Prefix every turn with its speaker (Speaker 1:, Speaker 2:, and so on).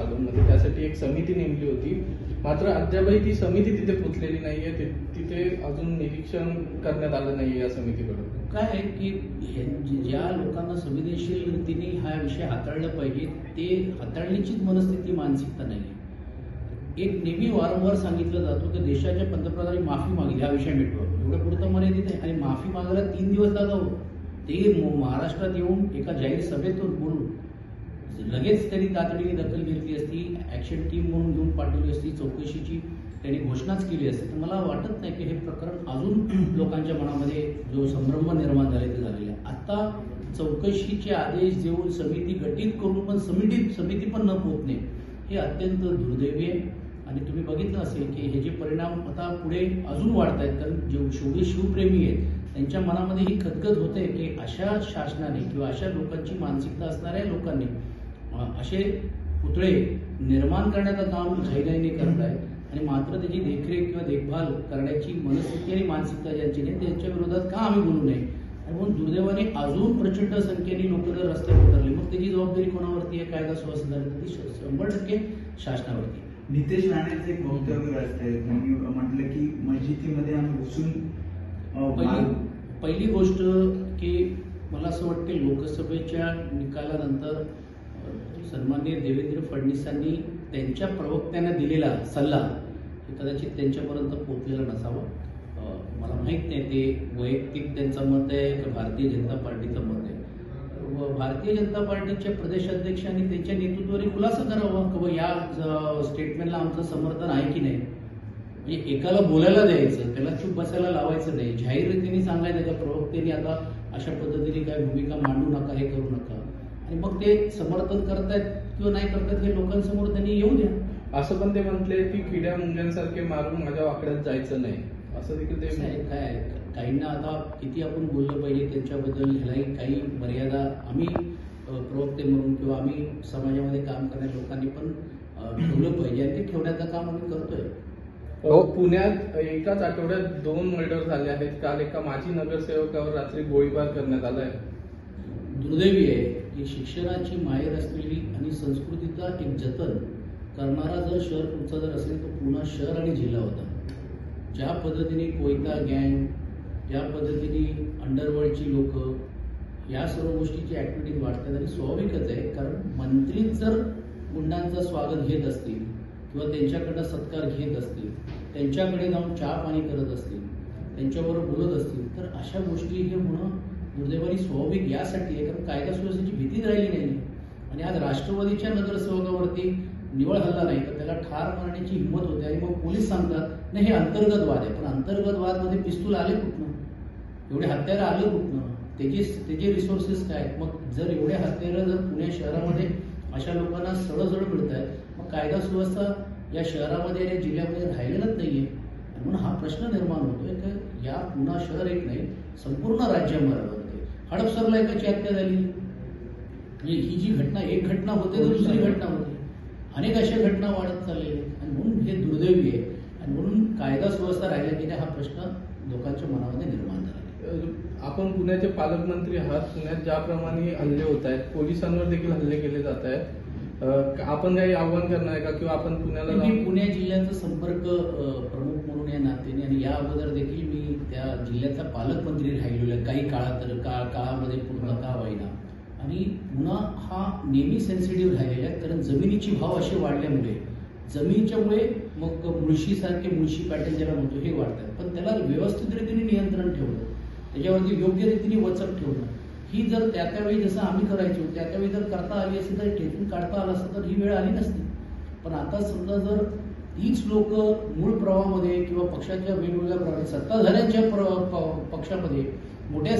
Speaker 1: मालूममध्ये म्हणजे त्यासाठी एक समिती नेमली होती. मात्र अद्यापही ती समिती तिथे पोचलेली नाहीये. तिथे अजून निरीक्षण करण्यात आलं नाहीये या समितीकडून.
Speaker 2: काय आहे की ज्या लोकांना संवेदनशील रीतीने हा विषय हाताळला पाहिजे ते हाताळण्याचीच मनस्थिती मानसिकता नाही. आहे एक नेहमी वारंवार सांगितलं जातं की देशाच्या पंतप्रधानांनी माफी मागली. हा विषय मिटवा एवढं पुरतं मर्यादित आहे आणि माफी मागायला तीन दिवस लागावं हो. ते महाराष्ट्रात येऊन एका जाहीर सभेतून बोलून लगेच त्यांनी तातडीने दखल घेतली असती ॲक्शन टीम म्हणून घेऊन पाठवली असती चौकशीची त्यांनी घोषणाच केली असती. तर मला वाटत नाही की हे प्रकरण अजून लोकांच्या मनामध्ये जो संभ्रम निर्माण झाले ते झालेले आहे. आता चौकशीचे आदेश देऊन समिती गठीत करून पण समितीत समिती पण न पोचणे हे अत्यंत दुर्दैवी आहे. आणि तुम्ही बघितलं असेल की हे जे परिणाम आता पुढे अजून वाढत आहेत कारण जे जेवढे शिवप्रेमी आहेत त्यांच्या मनामध्ये ही खदखद होते की अशा शासनाने किंवा अशा लोकांची मानसिकता असणाऱ्या लोकांनी असे पुतळे निर्माण करण्याचं काम घाईघाईने करत आहेत आणि मात्र त्याची देखरेख किंवा देखभाल करण्याची मनस्थिती आणि मानसिकता ज्यांची नाही त्यांच्या विरोधात का आम्ही बोलू नये? आणि म्हणून दुर्दैवाने अजून प्रचंड संख्येने लोक जर रस्त्यावर उतरले मग त्याची जबाबदारी कोणावरती आहे? कायदा सुव्यवस्था ती शंभर टक्के शासनावरती.
Speaker 3: नितेश राणेंचं एक वक्तव्य असतंय त्यांनी म्हटलं की मस्जिदीमध्ये आम्ही घुसून
Speaker 2: पहिली गोष्ट की मला असं वाटते लोकसभेच्या निकालानंतर सन्माननीय देवेंद्र फडणवीसांनी त्यांच्या प्रवक्त्यांना दिलेला सल्ला हे कदाचित त्यांच्यापर्यंत पोहोचलेला नसावा. मला माहीत नाही ते वैयक्तिक त्यांचं मत आहे का भारतीय जनता पार्टीचं मत आहे? व भारतीय जनता पार्टीच्या प्रदेशाध्यक्षांनी त्यांच्या नेतृत्वाने खुलासा करावा की या स्टेटमेंटला आमचं समर्थन आहे की नाही? म्हणजे एकाला बोलायला द्यायचं त्याला चूप बसायला लावायचं नाही. जाहीर रीतीने सांगायचं त्या प्रवक्त्यांनी आता अशा पद्धतीने काय भूमिका मांडू नका हे करू नका. आणि मग ते समर्थन करतायत किंवा नाही करतायत हे लोकांसमोर त्यांनी येऊ द्या.
Speaker 1: असं पण ते म्हटले की किड्या मुंग्यांसारखे मारून माझ्या वाकड्यात जायचं नाही. असं देखील ते
Speaker 2: काय काहींना आता किती आपण बोललं पाहिजे त्यांच्याबद्दल ह्यालाही काही मर्यादा आम्ही प्रवक्ते म्हणून किंवा आम्ही समाजामध्ये काम करणाऱ्या लोकांनी पण ठेवलं पाहिजे. आणि ते ठेवण्याचं काम आम्ही करतोय.
Speaker 1: हो, पुण्यात एकाच आठवड्यात दोन मर्डर झाले आहेत. काल एका माजी नगरसेवकावर रात्री गोळीबार करण्यात आलाय.
Speaker 2: दुर्दैवी आहे की शिक्षणाची माहेर असलेली आणि संस्कृतीचा एक जतन करणारा जर शहर तुमचा जर असेल तर पुन्हा शहर आणि जिल्हा होता. ज्या पद्धतीने कोयता गँग ज्या पद्धतीने अंडरवर्ल्डची लोक या सर्व गोष्टीची ॲक्टिव्हिटी वाढतात आणि स्वाभाविकच आहे कारण मंत्रीच जर गुंडांचं स्वागत घेत असतील किंवा त्यांच्याकडनं सत्कार घेत असतील त्यांच्याकडे जाऊन चहा पाणी करत असतील त्यांच्याबरोबर बोलत असतील तर अशा गोष्टी हे होणं दुर्दैवानी स्वाभाविक यासाठी आहे कारण कायदा सुव्यवस्थेची भीतीच राहिली नाही. आणि आज राष्ट्रवादीच्या नगरसेवकावरती निवळ हल्ला नाही तर त्याला ठार मारण्याची हिंमत होते. आणि मग पोलीस सांगतात नाही हे अंतर्गत वाद आहे. पण अंतर्गत वादमध्ये पिस्तूल आले कुठनं? एवढे हत्यारं आले कुठनं? त्याचे त्याचे रिसोर्सेस काय मग जर एवढे हत्यारं जर पुणे शहरामध्ये अशा लोकांना सळसळ मिळत आहेत मग कायदा सुव्यवस्था या शहरामध्ये आणि जिल्ह्यामध्ये राहिलेलंच नाही आहे म्हणून हा प्रश्न निर्माण होतोय की या पुन्हा शहर एक नाही संपूर्ण राज्यामध्ये हडपसरला एकाची हत्या झाली. म्हणजे ही जी घटना एक घटना होते तर दुसरी घटना होते. अनेक अशा घटना वाढत चाललेल्या आहेत. आणि म्हणून हे दुर्दैवी आहे. आणि म्हणून कायदा सुव्यवस्था राहिल्या की नाही हा प्रश्न लोकांच्या मनामध्ये निर्माण झाला.
Speaker 1: आपण पुण्याचे पालकमंत्री आहात. पुण्यात ज्याप्रमाणे हल्ले होत आहेत पोलिसांवर देखील हल्ले केले जात आहेत. आपण काही आव्हान करणार आहे का? किंवा आपण पुण्याला
Speaker 2: पुणे जिल्ह्याचा संपर्क प्रमुख या नात्याने आणि या अगोदर देखील मी त्या जिल्ह्याचा पालकमंत्री राहिलेलो आहे. काही काळात काळ काळामध्ये पूर्णतः होईना. आणि पुन्हा हा नेहमी सेन्सिटिव्ह राहिलेला आहे. कारण जमिनीची भाव असे वाढल्यामुळे जमिनीच्यामुळे मग मुळशीसारखे मुळशी पॅटर्न ज्याला म्हणतो हे वाढतात. पण त्याला व्यवस्थित रीतीने नियंत्रण ठेवणं त्याच्यावरती योग्य रीतीने वचक ठेवणं ही जर त्या त्यावेळी जसं आम्ही करायचो त्या त्यावेळी जर करता आली असेल तर ठेचून काढता आलं असतं तर ही वेळ आली नसती. पण आता समजा जर हीच लोक मूळ प्रवाहामध्ये किंवा पक्षाच्या वेगवेगळ्या प्रवाहात सत्ताधाऱ्यांच्या प्र- पक्षामध्ये मोठ्या